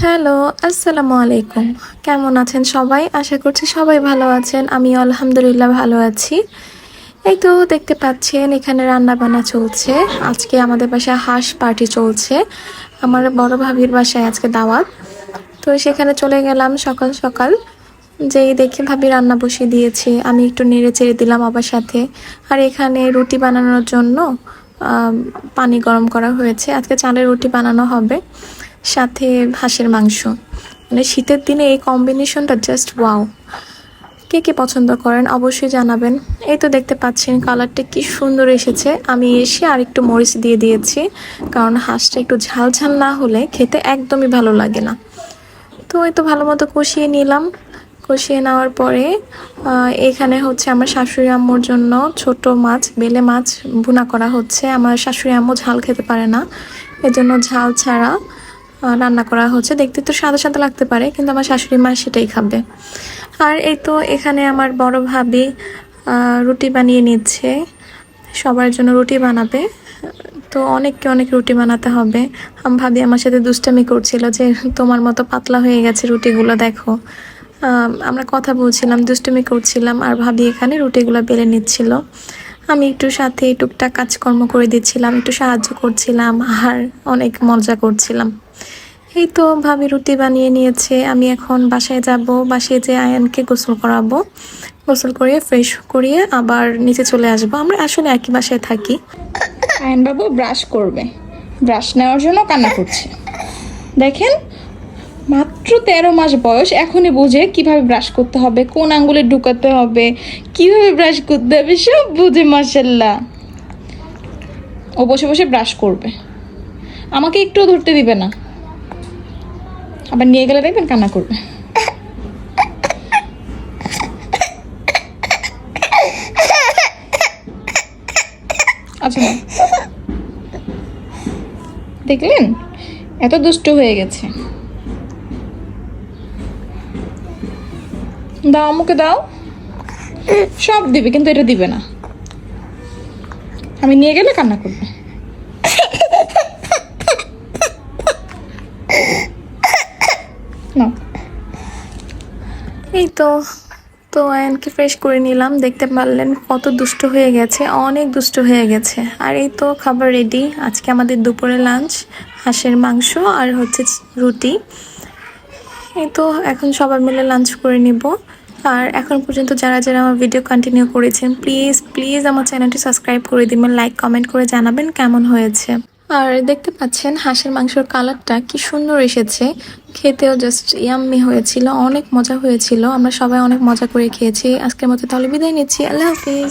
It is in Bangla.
হ্যালো, আসসালামু আলাইকুম। কেমন আছেন সবাই? আশা করছি সবাই ভালো আছেন। আমি আলহামদুলিল্লাহ ভালো আছি। এই তো দেখতে পাচ্ছেন, এখানে রান্না বান্না চলছে। আজকে আমাদের বাসায় হাঁস পার্টি চলছে। আমার বড় ভাবির বাসায় আজকে দাওয়াত। তো সেখানে চলে গেলাম সকাল সকাল। যেই দেখে ভাবি রান্না বসিয়ে দিয়েছে, আমি একটু নেড়ে চেড়ে দিলাম আবার সাথে। আর এখানে রুটি বানানোর জন্য পানি গরম করা হয়েছে। আজকে চালের রুটি বানানো হবে। সাথে হাঁসের মাংস। মানে শীতের দিনে এই কম্বিনেশনটা জাস্ট ওয়াও কে কে পছন্দ করেন অবশ্যই জানাবেন। এই তো দেখতে পাচ্ছেন কালারটা কি সুন্দর এসেছে। আমি এসে আর একটু মরিচ দিয়ে দিয়েছি, কারণ হাঁসটা একটু ঝাল ঝাল না হলে খেতে একদমই ভালো লাগে না। তো এই তো ভালো মতো কষিয়ে নিলাম। কষিয়ে নেওয়ার পরে এখানে হচ্ছে আমার শাশুড়ি আম্মুর জন্য ছোট মাছ, বেলে মাছ ভুনা করা হচ্ছে। আমার শাশুড়ি আম্মু ঝাল খেতে পারে না। এজন্য ঝাল ছাড়া রান্না করা হচ্ছে। দেখতে তো সাদা সাদা লাগতে পারে, কিন্তু আমার শাশুড়ি মা সেটাই খাবে। আর এই তো এখানে আমার বড় ভাবি রুটি বানিয়ে নিচ্ছে। সবার জন্য রুটি বানাবে। তো অনেককে অনেক রুটি বানাতে হবে। আমি ভাবি আমার সাথে দুষ্টামি করছিল যে তোমার মতো পাতলা হয়ে গেছে রুটিগুলো দেখো। আমরা কথা বলছিলাম, দুষ্টুমি করছিলাম, আর ভাবি এখানে রুটিগুলো বেলে নিচ্ছিল। আমি একটু সাথে টুকটাক কাজকর্ম করে দিচ্ছিলাম, একটু সাহায্য করছিলাম, আর অনেক মজা করছিলাম। এই তো ভাবি রুটি বানিয়ে নিয়েছে। আমি এখন বাসায় যাব, বাসায় যে আয়ানকে গোসল করাবো, গোসল করিয়ে ফ্রেশ করিয়ে আবার নিচে চলে আসব। আমরা আসলে একই বাসায় থাকি। আয়ন বাবু ব্রাশ করবে। ব্রাশ নেওয়ার জন্য কান্না করছে। দেখেন, মাত্র তেরো মাস বয়স, এখনই বুঝে কীভাবে ব্রাশ করতে হবে, কোন আঙ্গুলে ঢুকাতে হবে, কীভাবে ব্রাশ করতে হবে, সব বুঝে মাসাল্লাহ ও বসে বসে ব্রাশ করবে। আমাকে একটুও ধরতে দিবে না। আবার নিয়ে গেলে দেখবেন কান্না করবে। আচ্ছা। দেখলেন? এত দুষ্ট হয়ে গেছে। দাও, আমাকে দাও। সব দিবে, কিন্তু এটা দিবে না। আমি নিয়ে গেলে কান্না করবে না এই তো তো আয়ানকে ফ্রেশ করে নিলাম। দেখতে পারলেন কত দুষ্ট হয়ে গেছে, অনেক দুষ্ট হয়ে গেছে। আর এই তো খাবার রেডি আজকে আমাদের দুপুরে লাঞ্চ হাঁসের মাংস আর হচ্ছে রুটি। এই তো এখন সবাই মিলে লাঞ্চ করে নিব। আর এখন পর্যন্ত যারা যারা আমার ভিডিও কন্টিনিউ করেছেন প্লিজ প্লিজ আমার চ্যানেলটি সাবস্ক্রাইব করে দিবেন লাইক কমেন্ট করে জানাবেন কেমন হয়েছে। আর দেখতে পাচ্ছেন হাঁসের মাংসের কালারটা কি সুন্দর এসেছে। খেতেও জাস্ট ইয়াম্মি হয়েছিল, অনেক মজা হয়েছিল। আমরা সবাই অনেক মজা করে খেয়েছি। আজকের মতো তাহলে বিদায় নিচ্ছি। আল্লাহ হাফিজ।